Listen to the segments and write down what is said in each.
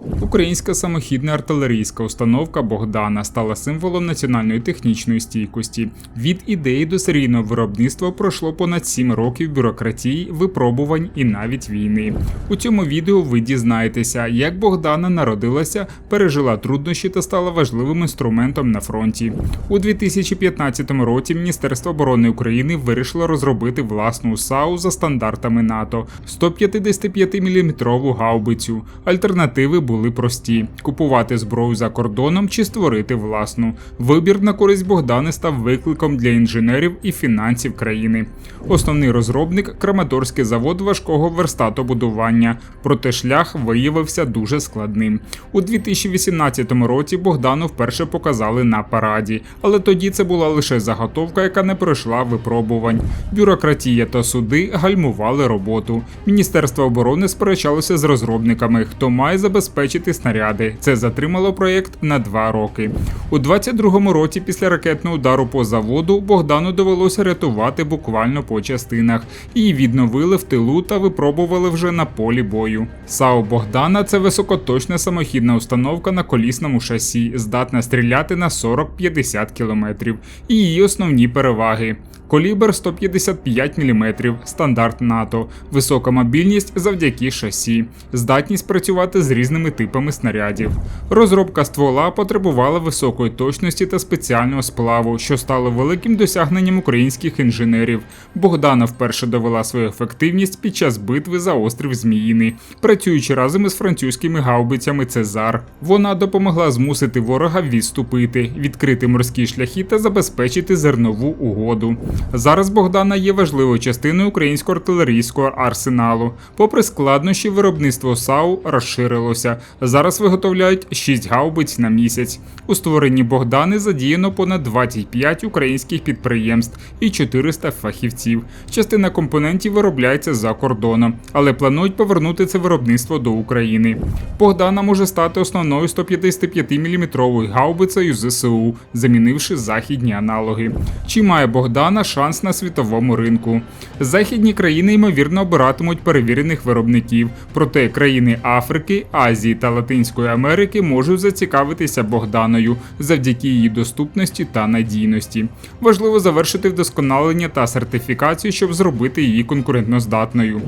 Українська самохідна артилерійська установка Богдана стала символом національної технічної стійкості. Від ідеї до серійного виробництва пройшло понад 7 років бюрократії, випробувань і навіть війни. У цьому відео ви дізнаєтеся, як Богдана народилася, пережила труднощі та стала важливим інструментом на фронті. У 2015 році Міністерство оборони України вирішило розробити власну САУ за стандартами НАТО 155-мм гаубицю. Альтернативи були прості: купувати зброю за кордоном чи створити власну. Вибір на користь Богдани став викликом для інженерів і фінансів країни. Основний розробник Краматорський завод важкого верстатобудування, проте шлях виявився дуже складним. У 2018 році Богдану вперше показали на параді, але тоді це була лише заготовка, яка не пройшла випробувань. Бюрократія та суди гальмували роботу. Міністерство оборони сперечалося з розробниками, хто має забезпечити снаряди. Це затримало проєкт на два роки. У 22-му році, після ракетного удару по заводу, Богдану довелося рятувати буквально по частинах. Її відновили в тилу та випробували вже на полі бою. САУ Богдана це високоточна самохідна установка на колісному шасі, здатна стріляти на 40-50 км. І її основні переваги. Колібер 155 мм, стандарт НАТО, висока мобільність завдяки шасі, здатність працювати з різними типами снарядів. Розробка ствола потребувала високої точності та спеціального сплаву, що стало великим досягненням українських інженерів. Богдана вперше довела свою ефективність під час битви за острів Зміїний, працюючи разом із французькими гаубицями Цезар. Вона допомогла змусити ворога відступити, відкрити морські шляхи та забезпечити зернову угоду. Зараз Богдана є важливою частиною українського артилерійського арсеналу. Попри складнощі, виробництво САУ розширилося. Зараз виготовляють 6 гаубиць на місяць. У створенні Богдани задіяно понад 25 українських підприємств і 400 фахівців. Частина компонентів виробляється за кордоном, але планують повернути це виробництво до України. Богдана може стати основною 155-мм гаубицею ЗСУ, замінивши західні аналоги. Чи має Богдана шанс на світовому ринку? Західні країни ймовірно обиратимуть перевірених виробників, проте країни Африки, Азії та Латинської Америки можуть зацікавитися Богданою завдяки її доступності та надійності. Важливо завершити вдосконалення та сертифікацію, щоб зробити її конкурентноздатною.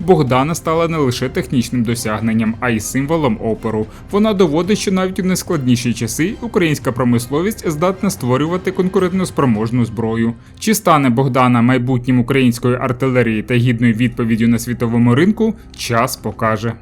Богдана стала не лише технічним досягненням, а й символом опору. Вона доводить, що навіть у найскладніші часи українська промисловість здатна створювати конкурентноспроможну зброю. Чи стане Богдана майбутнім української артилерії та гідною відповіддю на світовому ринку? Час покаже.